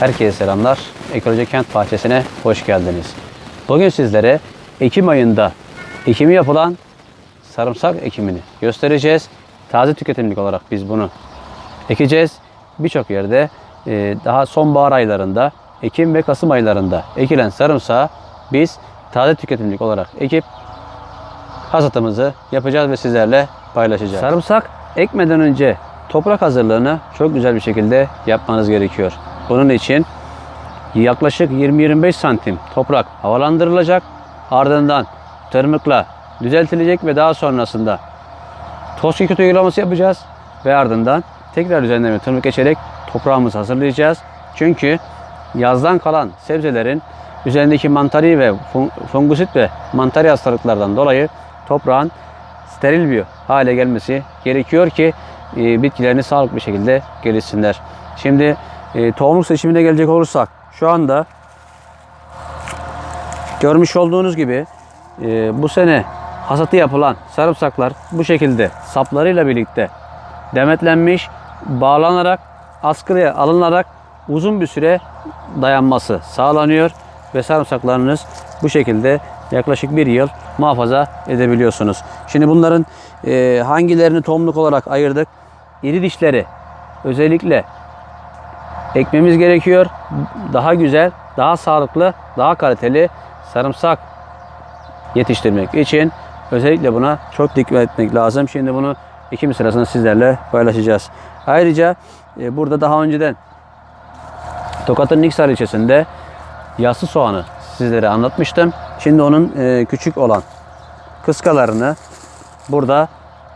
Herkese selamlar. Ekoloji Kent Bahçesi'ne hoş geldiniz. Bugün sizlere Ekim ayında ekimi yapılan sarımsak ekimini göstereceğiz. Taze tüketimlik olarak biz bunu ekeceğiz. Birçok yerde e, daha sonbahar aylarında, Ekim ve Kasım aylarında ekilen sarımsağı biz taze tüketimlik olarak ekip hasatımızı yapacağız ve sizlerle paylaşacağız. Sarımsak ekmeden önce toprak hazırlığını çok güzel bir şekilde yapmanız gerekiyor. Bunun için yaklaşık 20-25 santim toprak havalandırılacak. Ardından tırmıkla düzeltilecek ve daha sonrasında toz kükürt uygulaması yapacağız. Ve ardından tekrar üzerine tırmık geçerek toprağımızı hazırlayacağız. Çünkü yazdan kalan sebzelerin üzerindeki mantari ve fun- fungusit ve mantari hastalıklardan dolayı toprağın steril bir hale gelmesi gerekiyor ki e, bitkilerini sağlıklı bir şekilde gelişsinler. Şimdi e, tohumluk seçimine gelecek olursak şu anda görmüş olduğunuz gibi e, bu sene hasatı yapılan sarımsaklar bu şekilde saplarıyla birlikte demetlenmiş, bağlanarak, askıya alınarak uzun bir süre dayanması sağlanıyor ve sarımsaklarınız bu şekilde yaklaşık bir yıl muhafaza edebiliyorsunuz. Şimdi bunların e, hangilerini tohumluk olarak ayırdık? İri dişleri özellikle ekmemiz gerekiyor. Daha güzel, daha sağlıklı, daha kaliteli sarımsak yetiştirmek için özellikle buna çok dikkat etmek lazım. Şimdi bunu ekim sırasında sizlerle paylaşacağız. Ayrıca e, burada daha önceden Tokat'ın Niksar ilçesinde yassı soğanı sizlere anlatmıştım. Şimdi onun e, küçük olan kıskalarını burada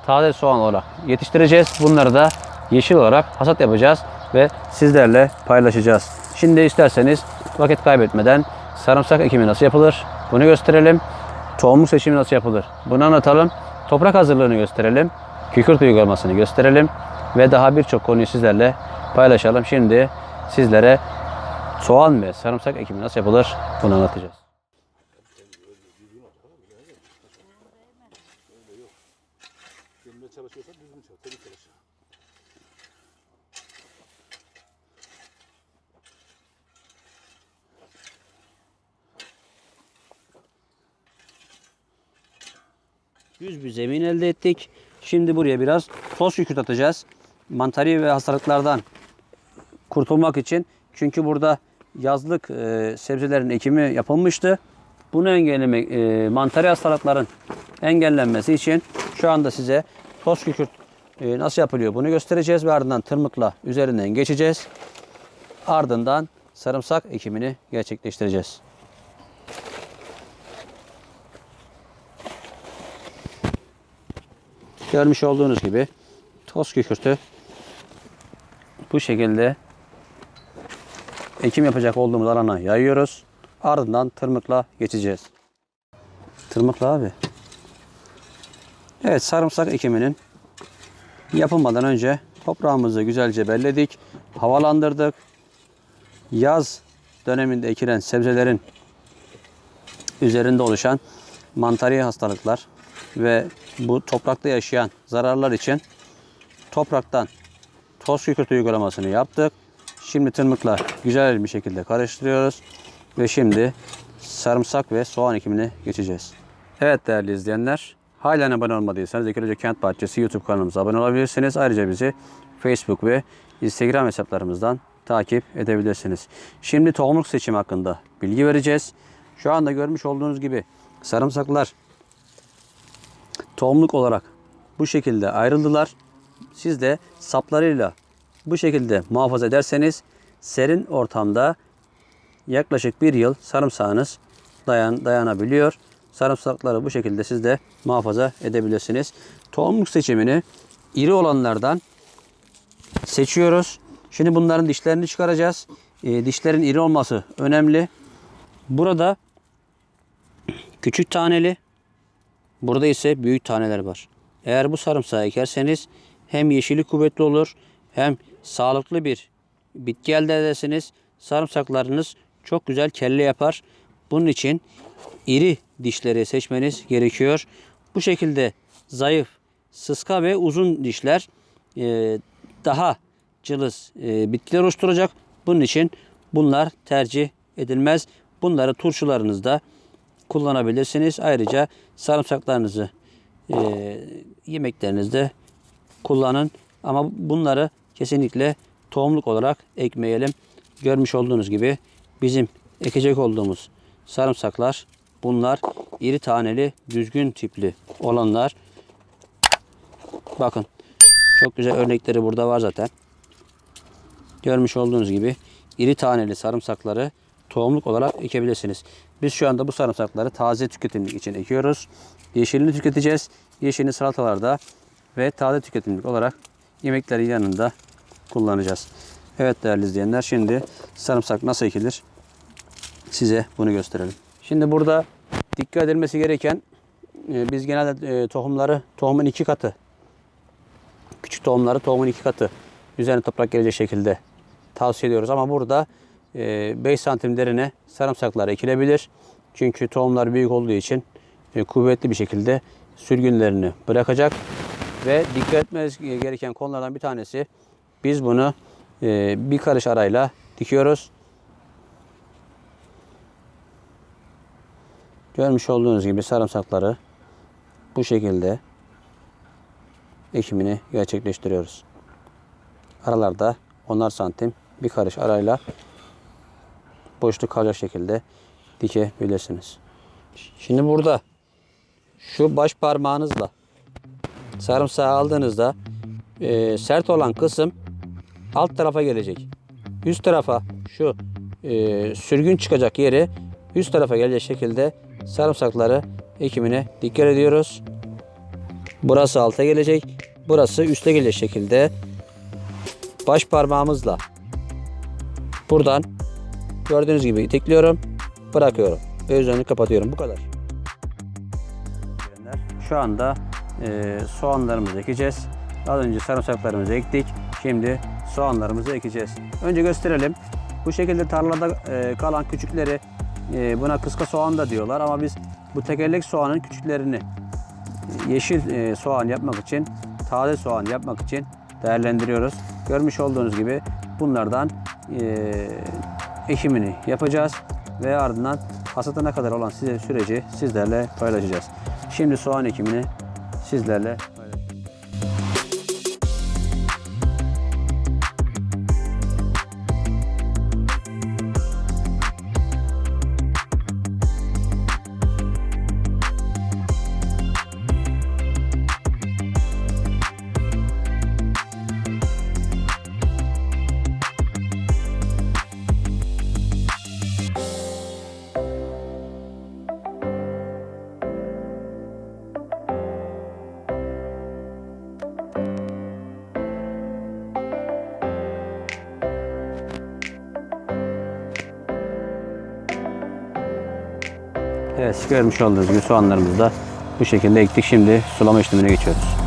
taze soğan olarak yetiştireceğiz. Bunları da yeşil olarak hasat yapacağız ve sizlerle paylaşacağız. Şimdi isterseniz vakit kaybetmeden sarımsak ekimi nasıl yapılır bunu gösterelim. Tohumluk seçimi nasıl yapılır bunu anlatalım. Toprak hazırlığını gösterelim. Kükürt uygulamasını gösterelim. Ve daha birçok konuyu sizlerle paylaşalım. Şimdi sizlere soğan ve sarımsak ekimi nasıl yapılır bunu anlatacağız. Düz bir zemin elde ettik. Şimdi buraya biraz toz kükürt atacağız. Mantari ve hastalıklardan kurtulmak için. Çünkü burada yazlık e, sebzelerin ekimi yapılmıştı. Bunu engellemek, e, mantari hastalıkların engellenmesi için şu anda size toz kükürt e, nasıl yapılıyor bunu göstereceğiz ve ardından tırmıkla üzerinden geçeceğiz. Ardından sarımsak ekimini gerçekleştireceğiz. Görmüş olduğunuz gibi toz kükürtü bu şekilde ekim yapacak olduğumuz alana yayıyoruz. Ardından tırmıkla geçeceğiz. Tırmıkla abi. Evet sarımsak ekiminin yapılmadan önce toprağımızı güzelce belledik. Havalandırdık. Yaz döneminde ekilen sebzelerin üzerinde oluşan mantari hastalıklar ve bu toprakta yaşayan zararlar için topraktan toz kükürt uygulamasını yaptık. Şimdi tırmıkla güzel bir şekilde karıştırıyoruz ve şimdi sarımsak ve soğan ekimine geçeceğiz. Evet değerli izleyenler, halen abone olmadıysanız Ekoloji Kent Bahçesi YouTube kanalımıza abone olabilirsiniz. Ayrıca bizi Facebook ve Instagram hesaplarımızdan takip edebilirsiniz. Şimdi tohumluk seçimi hakkında bilgi vereceğiz. Şu anda görmüş olduğunuz gibi sarımsaklar tohumluk olarak bu şekilde ayrıldılar. Siz de saplarıyla bu şekilde muhafaza ederseniz serin ortamda yaklaşık bir yıl sarımsağınız dayan, dayanabiliyor. Sarımsakları bu şekilde siz de muhafaza edebilirsiniz. Tohumluk seçimini iri olanlardan seçiyoruz. Şimdi bunların dişlerini çıkaracağız. E, dişlerin iri olması önemli. Burada küçük taneli, burada ise büyük taneler var. Eğer bu sarımsağı ekerseniz hem yeşili kuvvetli olur hem sağlıklı bir bitki elde edersiniz. Sarımsaklarınız çok güzel kelle yapar. Bunun için iri dişleri seçmeniz gerekiyor. Bu şekilde zayıf, sıska ve uzun dişler e, daha cılız e, bitkiler oluşturacak. Bunun için bunlar tercih edilmez. Bunları turşularınızda kullanabilirsiniz. Ayrıca sarımsaklarınızı e, yemeklerinizde kullanın. Ama bunları kesinlikle tohumluk olarak ekmeyelim. Görmüş olduğunuz gibi bizim ekecek olduğumuz sarımsaklar bunlar iri taneli düzgün tipli olanlar. Bakın çok güzel örnekleri burada var zaten. Görmüş olduğunuz gibi iri taneli sarımsakları tohumluk olarak ekebilirsiniz. Biz şu anda bu sarımsakları taze tüketimlik için ekiyoruz. Yeşilini tüketeceğiz. Yeşilini salatalarda ve taze tüketimlik olarak yemeklerin yanında kullanacağız. Evet değerli izleyenler şimdi sarımsak nasıl ekilir size bunu gösterelim. Şimdi burada dikkat edilmesi gereken e, biz genelde e, tohumları tohumun iki katı küçük tohumları tohumun iki katı üzerine toprak gelecek şekilde tavsiye ediyoruz. Ama burada 5 santim derine sarımsaklar ekilebilir. Çünkü tohumlar büyük olduğu için e, kuvvetli bir şekilde sürgünlerini bırakacak. Ve dikkat etmeniz gereken konulardan bir tanesi biz bunu e, bir karış arayla dikiyoruz. Görmüş olduğunuz gibi sarımsakları bu şekilde ekimini gerçekleştiriyoruz. Aralarda onar santim bir karış arayla boşluk kalacak şekilde dikebilirsiniz. Şimdi burada şu baş parmağınızla sarımsağı aldığınızda e, sert olan kısım alt tarafa gelecek. Üst tarafa şu e, sürgün çıkacak yeri üst tarafa gelecek şekilde sarımsakları ekimine dikkat ediyoruz. Burası alta gelecek. Burası üste gelecek şekilde baş parmağımızla buradan gördüğünüz gibi itekliyorum. Bırakıyorum. Ve üzerini kapatıyorum. Bu kadar. Şu anda e, soğanlarımızı ekeceğiz. Az önce sarımsaklarımızı ektik. Şimdi soğanlarımızı ekeceğiz. Önce gösterelim. Bu şekilde tarlada e, kalan küçükleri e, buna kıska soğan da diyorlar ama biz bu tekerlek soğanın küçüklerini yeşil e, soğan yapmak için, taze soğan yapmak için değerlendiriyoruz. Görmüş olduğunuz gibi bunlardan e, ekimini yapacağız ve ardından hasatına kadar olan size süreci sizlerle paylaşacağız. Şimdi soğan ekimini sizlerle Evet görmüş olduğunuz gibi soğanlarımızı da bu şekilde ektik. Şimdi sulama işlemine geçiyoruz.